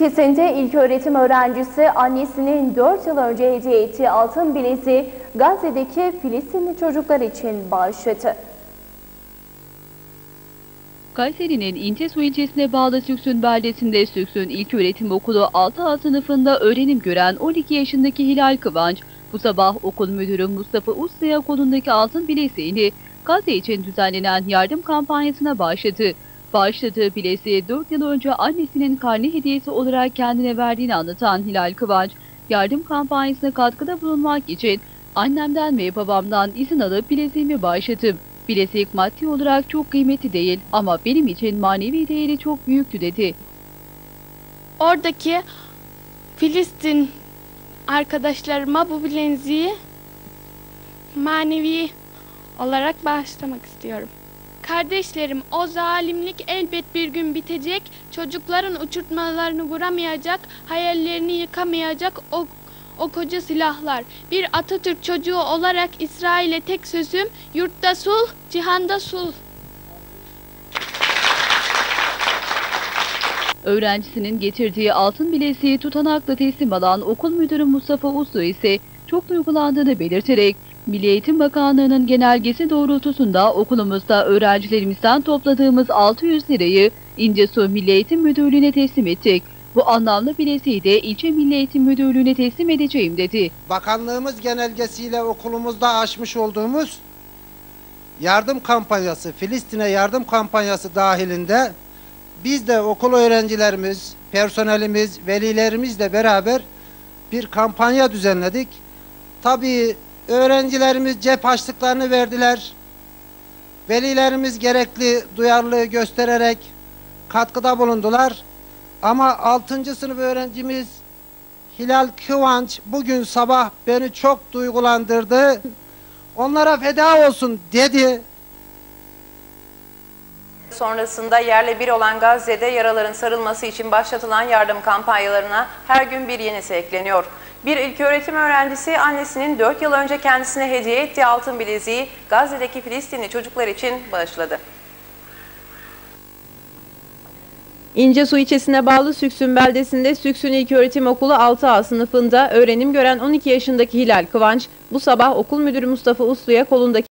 Lisesinde ilk öğretim öğrencisi annesinin 4 yıl önce hediye ettiği altın bileziği Gazze'deki Filistinli çocuklar için bağışladı. Kayseri'nin İncesu ilçesine bağlı Süksün beldesinde Süksün İlköğretim Okulu 6A sınıfında öğrenim gören 12 yaşındaki Hilal Kıvanç, bu sabah okul müdürü Mustafa Usta'ya kolundaki altın bileziğini Gazze için düzenlenen yardım kampanyasına bağışladı. Bağışladığı bileziği 4 yıl önce annesinin karne hediyesi olarak kendine verdiğini anlatan Hilal Kıvanç, yardım kampanyasına katkıda bulunmak için annemden ve babamdan izin alıp bileziğimi bağışladım. Bilezik maddi olarak çok kıymetli değil ama benim için manevi değeri çok büyüktü dedi. Oradaki Filistin arkadaşlarıma bu bileziği manevi olarak bağışlamak istiyorum. Kardeşlerim o zalimlik elbet bir gün bitecek. Çocukların uçurtmalarını vuramayacak, hayallerini yıkamayacak o o koca silahlar. Bir Atatürk çocuğu olarak İsrail'e tek sözüm yurtta sulh, cihanda sulh. Öğrencisinin getirdiği altın bileziği tutanakla teslim alan okul müdürü Mustafa Uslu ise çok duygulandığını belirterek Milli Eğitim Bakanlığı'nın genelgesi doğrultusunda okulumuzda öğrencilerimizden topladığımız 600 lirayı İncesu Milli Eğitim Müdürlüğü'ne teslim ettik. Bu anlamlı bileziği de ilçe Milli Eğitim Müdürlüğü'ne teslim edeceğim dedi. Bakanlığımız genelgesiyle okulumuzda açmış olduğumuz yardım kampanyası, Filistin'e yardım kampanyası dahilinde biz de okul öğrencilerimiz, personelimiz, velilerimizle beraber bir kampanya düzenledik. Tabii öğrencilerimiz cep harçlıklarını verdiler. Velilerimiz gerekli duyarlılığı göstererek katkıda bulundular. Ama 6. sınıf öğrencimiz Hilal Kıvanç bugün sabah beni çok duygulandırdı. Onlara feda olsun dedi. Sonrasında yerle bir olan Gazze'de yaraların sarılması için başlatılan yardım kampanyalarına her gün bir yenisi ekleniyor. Bir ilköğretim öğrencisi annesinin 4 yıl önce kendisine hediye ettiği altın bileziği Gazze'deki Filistinli çocuklar için bağışladı. İncesu ilçesine bağlı Süksün beldesinde Süksün İlköğretim Okulu 6A sınıfında öğrenim gören 12 yaşındaki Hilal Kıvanç bu sabah okul müdürü Mustafa Uslu'ya kolundaki